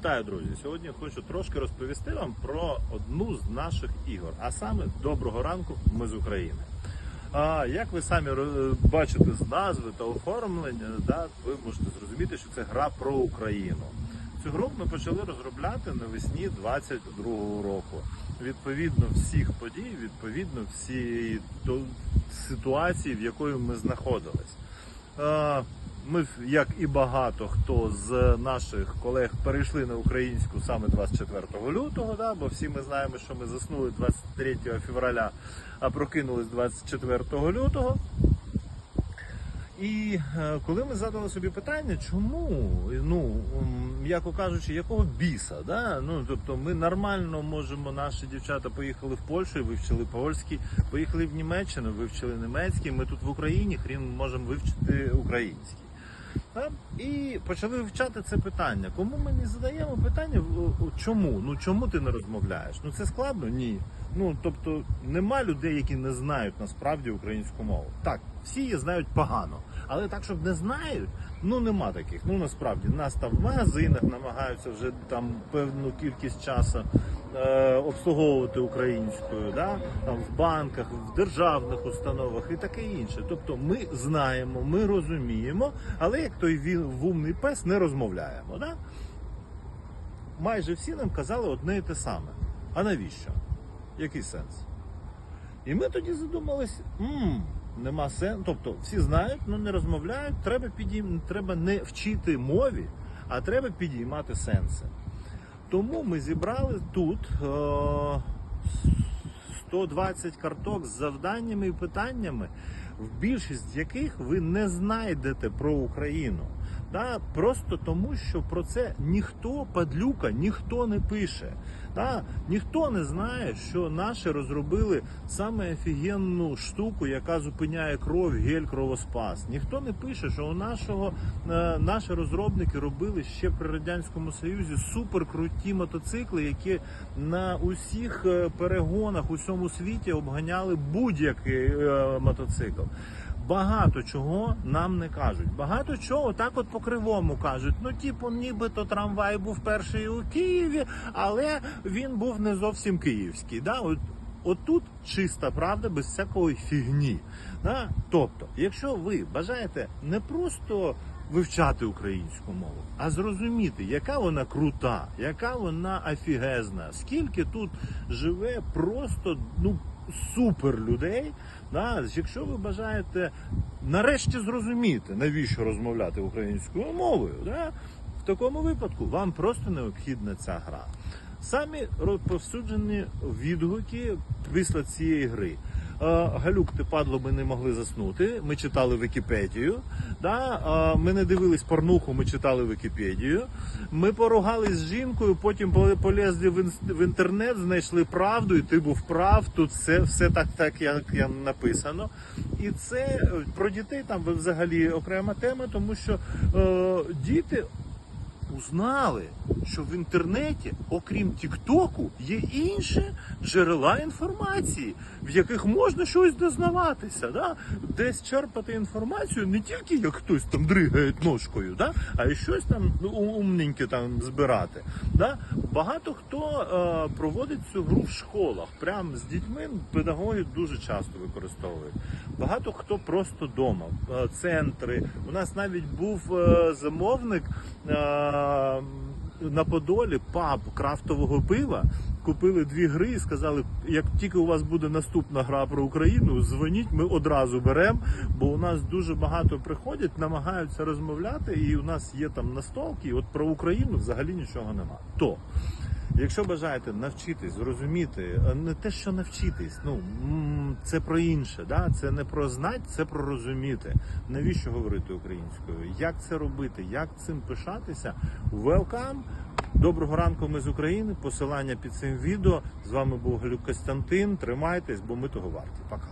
Вітаю, друзі! Сьогодні хочу трошки розповісти вам про одну з наших ігор, а саме доброго ранку, ми з України. А як ви самі бачите з назви та оформлення, да, ви можете зрозуміти, що це гра про Україну. Цю гру ми почали розробляти навесні 22-го року. Відповідно всіх подій, відповідно всієї ситуації, в якої ми знаходились. Ми, як і багато хто з наших колег, перейшли на українську саме 24 лютого, да, бо всі ми знаємо, що ми заснули 23 февраля, а прокинулись 24 лютого. І е, коли ми задали собі питання, чому, ну, м'яко кажучи, якого біса, да? ну, тобто ми нормально можемо, наші дівчата поїхали в Польщу вивчили польський, поїхали в Німеччину, вивчили німецький, ми тут в Україні, хрін можемо вивчити український. І почали вивчати це питання. Кому ми не задаємо питання, чому? Ну чому ти не розмовляєш? Ну це складно? Ні. Ну тобто нема людей, які не знають насправді українську мову. Так, всі її знають погано, але так, щоб не знають, ну нема таких. Ну насправді нас там в магазинах намагаються вже там певну кількість часу е, обслуговувати українською, да? там в банках, в державних установах і таке інше. Тобто ми знаємо, ми розуміємо, але як той він в пес не розмовляємо. Да? Майже всі нам казали одне і те саме. А навіщо? Який сенс? І ми тоді задумались, м нема сенсу. Тобто всі знають, але не розмовляють. Треба підійм... треба не вчити мові, а треба підіймати сенси. Тому ми зібрали тут е- 120 карток з завданнями і питаннями, в більшість яких ви не знайдете про Україну. Да? Просто тому, що про це ніхто падлюка, ніхто не пише. Да? Ніхто не знає, що наші розробили саме офігенну штуку, яка зупиняє кров, гель кровоспас. Ніхто не пише, що у нашого е, наші розробники робили ще при радянському союзі суперкруті мотоцикли, які на усіх е, перегонах у всьому світі обганяли будь-який е, мотоцикл. Багато чого нам не кажуть. Багато чого так от по кривому кажуть. Ну, типу, нібито трамвай був перший у Києві, але він був не зовсім київський. Да? От, отут чиста правда без всякої фігні. Да? Тобто, якщо ви бажаєте не просто вивчати українську мову, а зрозуміти, яка вона крута, яка вона офігезна, скільки тут живе просто ну супер людей. Да? Якщо ви бажаєте нарешті зрозуміти, навіщо розмовляти українською мовою, да? в такому випадку вам просто необхідна ця гра. Самі розповсюджені відгуки після цієї гри. Галюк, ти падло, ми не могли заснути. Ми читали Вікіпедію. Да? Ми не дивились порнуху, ми читали Вікіпедію. Ми поругались з жінкою, потім полізли в інтернет, знайшли правду, і ти був прав. Тут все, все так, так як, як написано. І це е, про дітей там взагалі окрема тема, тому що е, діти узнали, що в інтернеті, окрім Тіктоку, є інші джерела інформації, в яких можна щось дознаватися, да? десь черпати інформацію не тільки як хтось там дригає ножкою, да? а й щось там ну, умненьке там збирати. Да? Багато хто е, проводить цю гру в школах, прямо з дітьми педагоги дуже часто використовують. Багато хто просто вдома, е, центри. У нас навіть був е, замовник. Е, на Подолі паб крафтового пива купили дві гри і сказали, як тільки у вас буде наступна гра про Україну, дзвоніть, ми одразу беремо, бо у нас дуже багато приходять, намагаються розмовляти, і у нас є там настолки, і от про Україну взагалі нічого нема. То Якщо бажаєте навчитись, зрозуміти, е, не те, що навчитись, ну це про інше, да? це не про знать, це про розуміти. Навіщо говорити українською? Як це робити, як цим пишатися? Welcome! Доброго ранку, ми з України. Посилання під цим відео. З вами був Глюк Костянтин. Тримайтесь, бо ми того варті. Пока.